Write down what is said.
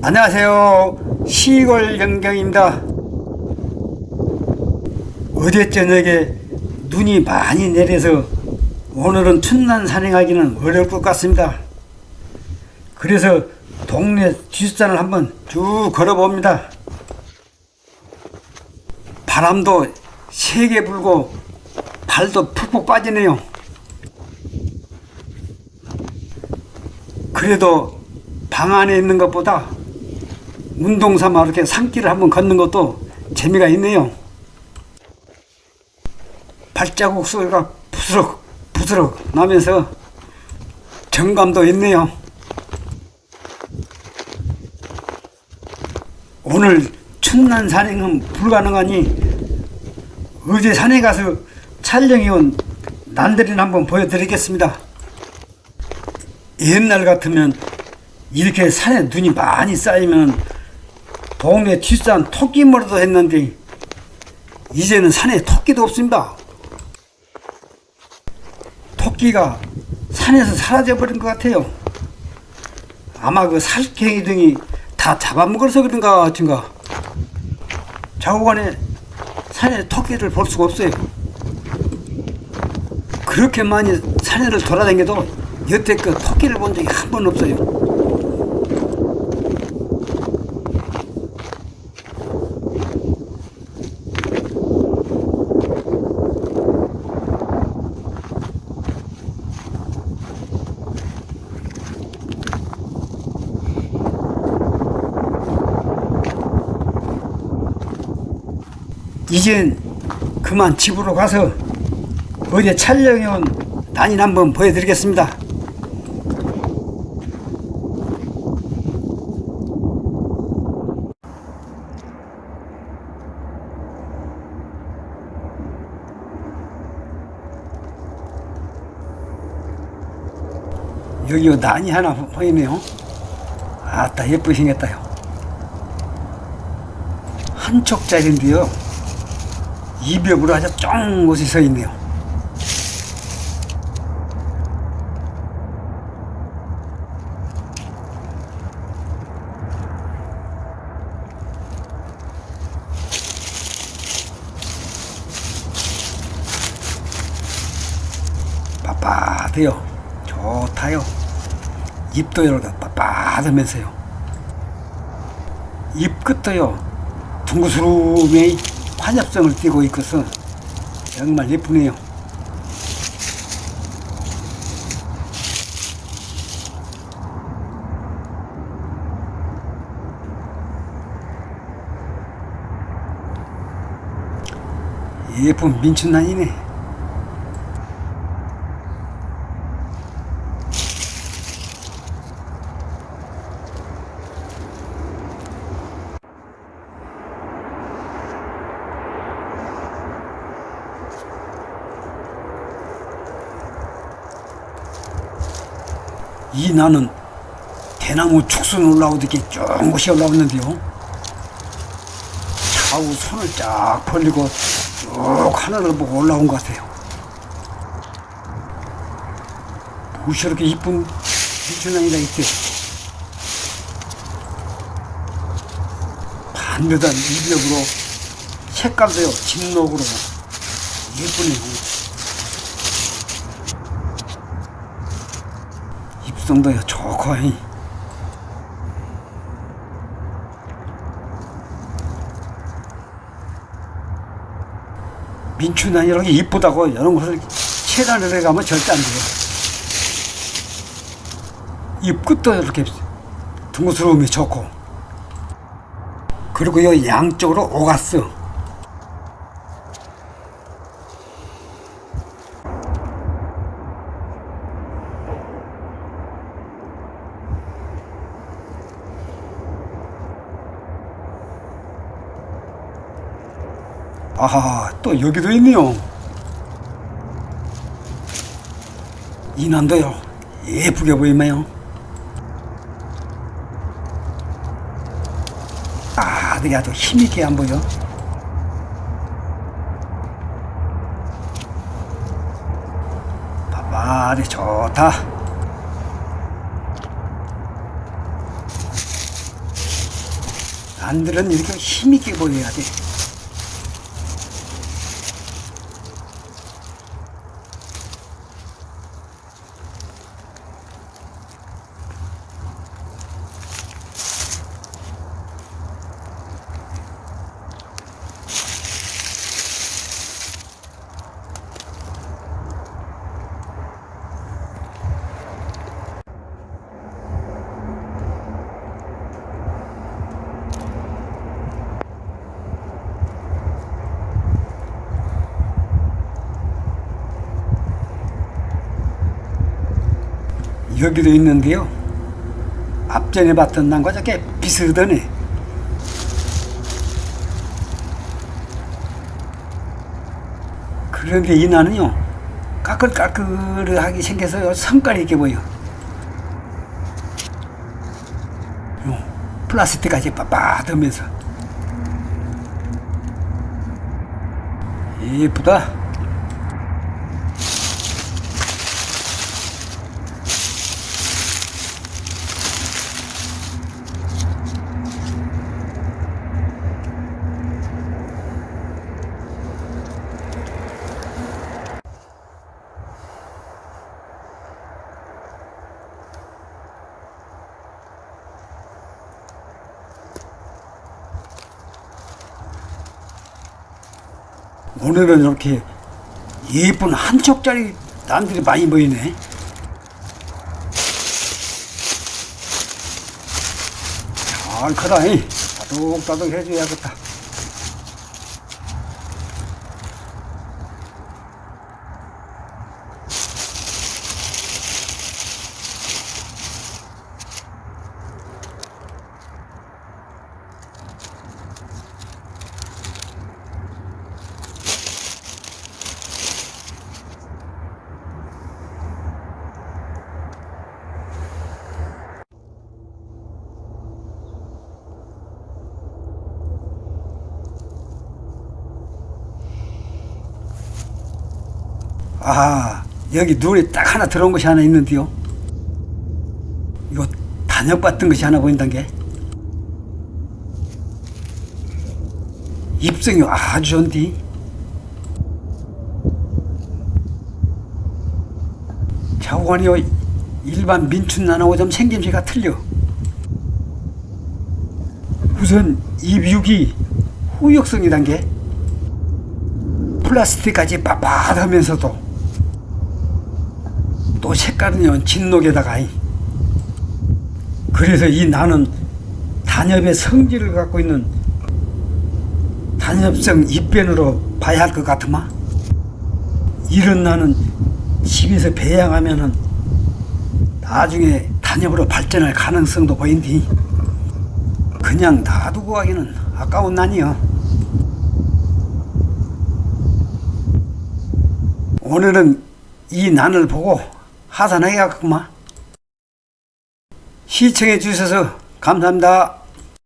안녕하세요. 시골 영경입니다. 어제 저녁에 눈이 많이 내려서 오늘은 춘난 산행하기는 어려울 것 같습니다. 그래서 동네 뒷산을 한번 쭉 걸어봅니다. 바람도 세게 불고 발도 푹푹 빠지네요. 그래도 방 안에 있는 것보다 운동 삼아 이렇게 산길을 한번 걷는 것도 재미가 있네요. 발자국 소리가 부스럭 부스럭 나면서 정감도 있네요. 오늘 춘난 산행은 불가능하니 어제 산에 가서 촬영해온 난들이를 한번 보여드리겠습니다. 옛날 같으면 이렇게 산에 눈이 많이 쌓이면 동네 뒷산 토끼머리도 했는데 이제는 산에 토끼도 없습니다. 토끼가 산에서 사라져 버린 것 같아요. 아마 그 살쾡이 등이 다 잡아먹어서 그런가 같은가. 자고간에 산에 토끼를 볼 수가 없어요. 그렇게 많이 산에를 돌아다녀도 여태껏 토끼를 본 적이 한 번 없어요. 이젠 그만 집으로 가서 어제 촬영해온 단인 한번 보여드리겠습니다. 여기 난이 하나 보이네요. 아따 예쁘게 생겼다요. 한 촉짜리인데요. 이벽으로 아주 쫑 곳이 서 있네요. 빳빳해요. 좋다요. 잎도 이렇게 빳빳하면서요. 잎 끝도요. 둥그스름이 환엽성을 띠고 있어서 정말 예쁘네요. 예쁜 민춘란이네. 이 나는 대나무 축순 올라오듯이 쫑긋이 올라오는데요. 좌우 손을 쫙 벌리고 쭉 하늘을 보고 올라온 것 같아요. 무엇이 이렇게 이쁜 미천왕이가 있대요. 반듯한 이벽으로 색깔도요, 진녹으로 예쁘네요. 입성도요 좋고 이. 민춘이 이렇게 이쁘다고 이런 것을 체단을 가면 절대 안 돼요. 입 끝도 이렇게 둥그스러움이 좋고 그리고 요 양쪽으로 오가스 아하, 또 여기도 있네요. 이 난도요, 예쁘게 보이네요. 아, 되게 아주 힘있게 안 보여. 바바리 좋다. 안들은 이렇게 힘있게 보여야 돼. 여기도 있는데요. 앞전에 봤던 난과 저게 비슷하네. 그런데 이 나는요, 까끌까끌하게 생겨서 성깔이 있게 보여. 요, 플라스틱까지 빳빳하면서. 예쁘다. 오늘은 이렇게 예쁜 한 쪽짜리 남들이 많이 보이네. 잘 크다, 이. 따독따독 해줘야겠다. 아, 여기 눈에 딱 하나 들어온 것이 하나 있는데요. 이거 단역 받던 것이 하나 보인단 게. 입성이 아주 좋은디. 자관이요 일반 민춘난하고 좀 생김새가 틀려. 우선 입육이 후역성이란 게 플라스틱까지 빳빳하면서도 또 색깔은요 진녹에다가. 이. 그래서 이 나는 단엽의 성질을 갖고 있는 단엽성 입변으로 봐야 할 것 같으마? 이런 나는 집에서 배양하면은 나중에 단엽으로 발전할 가능성도 보인디. 그냥 놔두고 가기는 아까운 난이여 오늘은 이 난을 보고 하산해야겠구만. 시청해 주셔서 감사합니다.